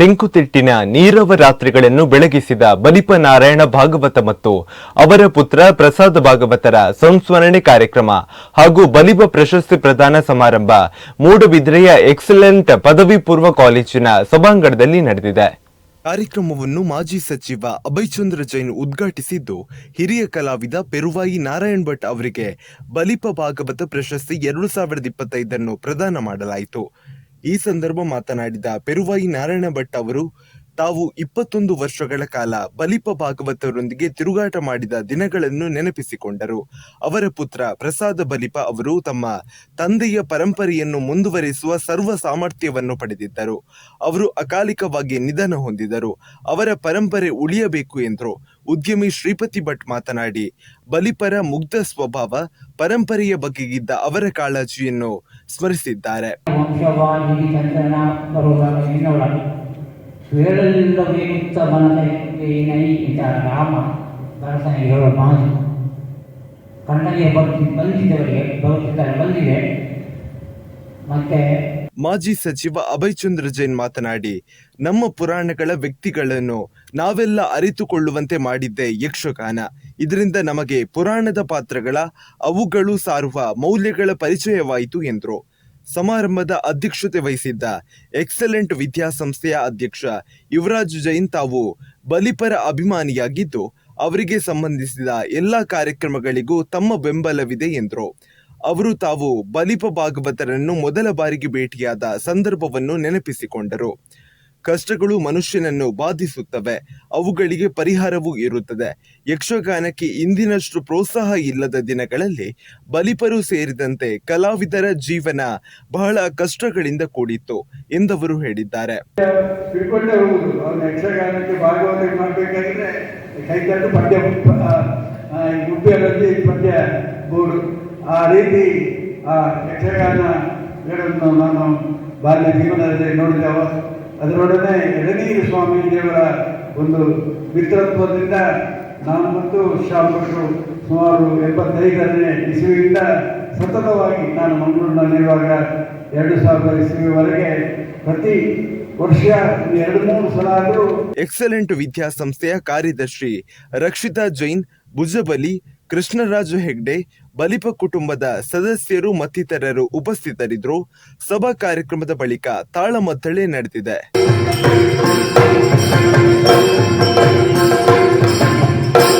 ತೆಂಕುತಿಟ್ಟಿನ ನೀರವ ರಾತ್ರಿಗಳನ್ನು ಬೆಳಗಿಸಿದ ಬಲಿಪನಾರಾಯಣ ಭಾಗವತ ಮತ್ತು ಅವರ ಪುತ್ರ ಪ್ರಸಾದ ಭಾಗವತರ ಸಂಸ್ಮರಣೆ ಕಾರ್ಯಕ್ರಮ ಹಾಗೂ ಬಲಿಪ ಪ್ರಶಸ್ತಿ ಪ್ರದಾನ ಸಮಾರಂಭ ಮೂಡುಬಿದ್ರೆಯ ಎಕ್ಸಲೆಂಟ್ ಪದವಿ ಪೂರ್ವ ಕಾಲೇಜಿನ ಸಭಾಂಗಣದಲ್ಲಿ ನಡೆದಿದೆ. ಕಾರ್ಯಕ್ರಮವನ್ನು ಮಾಜಿ ಸಚಿವ ಅಭಯಚಂದ್ರ ಜೈನ್ ಉದ್ಘಾಟಿಸಿದ್ದು, ಹಿರಿಯ ಕಲಾವಿದ ಪೆರುವಾಯಿ ನಾರಾಯಣ್ ಭಟ್ ಅವರಿಗೆ ಬಲಿಪ ಭಾಗವತ ಪ್ರಶಸ್ತಿ ಎರಡು ಸಾವಿರದ ಇಪ್ಪತ್ತೈದನ್ನು ಪ್ರದಾನ ಮಾಡಲಾಯಿತು. ಈ ಸಂದರ್ಭ ಮಾತನಾಡಿದ ಪೆರುವಾಯಿ ನಾರಾಯಣ ಭಟ್ ಅವರು ತಾವು ಇಪ್ಪತ್ತೊಂದು ವರ್ಷಗಳ ಕಾಲ ಬಲಿಪ ಭಾಗವತರೊಂದಿಗೆ ತಿರುಗಾಟ ಮಾಡಿದ ದಿನಗಳನ್ನು ನೆನಪಿಸಿಕೊಂಡರು. ಅವರ ಪುತ್ರ ಪ್ರಸಾದ ಬಲಿಪ ಅವರು ತಮ್ಮ ತಂದೆಯ ಪರಂಪರೆಯನ್ನು ಮುಂದುವರಿಸುವ ಸರ್ವ ಸಾಮರ್ಥ್ಯವನ್ನು ಪಡೆದಿದ್ದರು. ಅವರು ಅಕಾಲಿಕವಾಗಿ ನಿಧನ ಹೊಂದಿದರು. ಅವರ ಪರಂಪರೆ ಉಳಿಯಬೇಕು ಎಂದರು. ಉದ್ಯಮಿ ಶ್ರೀಪತಿ ಭಟ್ ಮಾತನಾಡಿ, ಬಲಿಪರ ಮುಗ್ಧ ಸ್ವಭಾವ ಪರಂಪರೆಯ ಬಗೆಗಿದ್ದ ಅವರ ಕಾಳಜಿಯನ್ನು ಸ್ಮರಿಸಿದ್ದಾರೆ. ಎನ್ನುವ ಸುಯಲಿಲ್ಲಬೇಕಿತ್ತ ಮನದೈ ಇಂಥ ರಾಮ ಭರತನಿಗೆ ಹೇಳುವ ಮಾತು ಕಣ್ಣಿಗೆ ಬರ್ತಿ ಬಂದಿದ್ದವರಿಗೆ ಬರುತ್ತಿದ್ದಾರೆ ಬಂದಿದೆ. ಮತ್ತೆ ಮಾಜಿ ಸಚಿವ ಅಭಯಚಂದ್ರ ಜೈನ್ ಮಾತನಾಡಿ, ನಮ್ಮ ಪುರಾಣಗಳ ವ್ಯಕ್ತಿಗಳನ್ನು ನಾವೆಲ್ಲ ಅರಿತುಕೊಳ್ಳುವಂತೆ ಮಾಡಿದ್ದೆ ಯಕ್ಷಗಾನ. ಇದರಿಂದ ನಮಗೆ ಪುರಾಣದ ಪಾತ್ರಗಳ, ಅವುಗಳು ಸಾರುವ ಮೌಲ್ಯಗಳ ಪರಿಚಯವಾಯಿತು ಎಂದರು. ಸಮಾರಂಭದ ಅಧ್ಯಕ್ಷತೆ ವಹಿಸಿದ್ದ ಎಕ್ಸಲೆಂಟ್ ವಿದ್ಯಾಸಂಸ್ಥೆಯ ಅಧ್ಯಕ್ಷ ಯುವರಾಜ್ ಜೈನ್ ತಾವು ಬಲಿಪರ ಅಭಿಮಾನಿಯಾಗಿದ್ದು, ಅವರಿಗೆ ಸಂಬಂಧಿಸಿದ ಎಲ್ಲ ಕಾರ್ಯಕ್ರಮಗಳಿಗೂ ತಮ್ಮ ಬೆಂಬಲವಿದೆ ಎಂದರು. ಅವರು ತಾವು ಬಲಿಪ ಭಾಗವತರನ್ನು ಮೊದಲ ಬಾರಿಗೆ ಭೇಟಿಯಾದ ಸಂದರ್ಭವನ್ನು ನೆನಪಿಸಿಕೊಂಡರು. ಕಷ್ಟಗಳು ಮನುಷ್ಯನನ್ನು ಬಾಧಿಸುತ್ತವೆ. ಅವುಗಳಿಗೆ ಪರಿಹಾರವೂ ಇರುತ್ತದೆ. ಯಕ್ಷಗಾನಕ್ಕೆ ಇಂದಿನಷ್ಟು ಪ್ರೋತ್ಸಾಹ ಇಲ್ಲದ ದಿನಗಳಲ್ಲಿ ಬಲಿಪರು ಸೇರಿದಂತೆ ಕಲಾವಿದರ ಜೀವನ ಬಹಳ ಕಷ್ಟಗಳಿಂದ ಕೂಡಿತ್ತು ಎಂದವರು ಹೇಳಿದ್ದಾರೆ. ಯಕ್ಷಗಾನ ಬಾಲ್ಯ ಜೀವನದಲ್ಲಿ ನೋಡಿದವ. ಅದರೊಡನೆ ಎರಡನೇ ಸ್ವಾಮಿ ದೇವರ ಒಂದು ಮಿತ್ರತ್ವದಿಂದ ನಾನು ಮತ್ತು ಭಟ್ರು ಸುಮಾರು ಎಪ್ಪತ್ತೈದನೇ ಇಸುವಿಯಿಂದ ಸತತವಾಗಿ ನಾನು ಮಂಗಳೂರಿನಲ್ಲಿರುವಾಗ ಎರಡು ಸಾವಿರದ ಇಸುವಿವರೆಗೆ ಪ್ರತಿ ವರ್ಷ ಎರಡು ಮೂರು ಸಲ ಆದರೂ ಎಕ್ಸಲೆಂಟ್ ವಿದ್ಯಾಸಂಸ್ಥೆಯ ಕಾರ್ಯದರ್ಶಿ ರಕ್ಷಿತಾ ಜೈನ್ ಭುಜಬಲಿ ಕೃಷ್ಣರಾಜು ಹೆಗ್ಡೆ ಬಲಿಪ ಕುಟುಂಬದ ಸದಸ್ಯರು ಮತ್ತಿತರರು ಉಪಸ್ಥಿತರಿದ್ದರು. ಸಭಾ ಕಾರ್ಯಕ್ರಮದ ಬಳಿಕ ತಾಳಮದ್ದಳೆ ನಡೆದಿದೆ.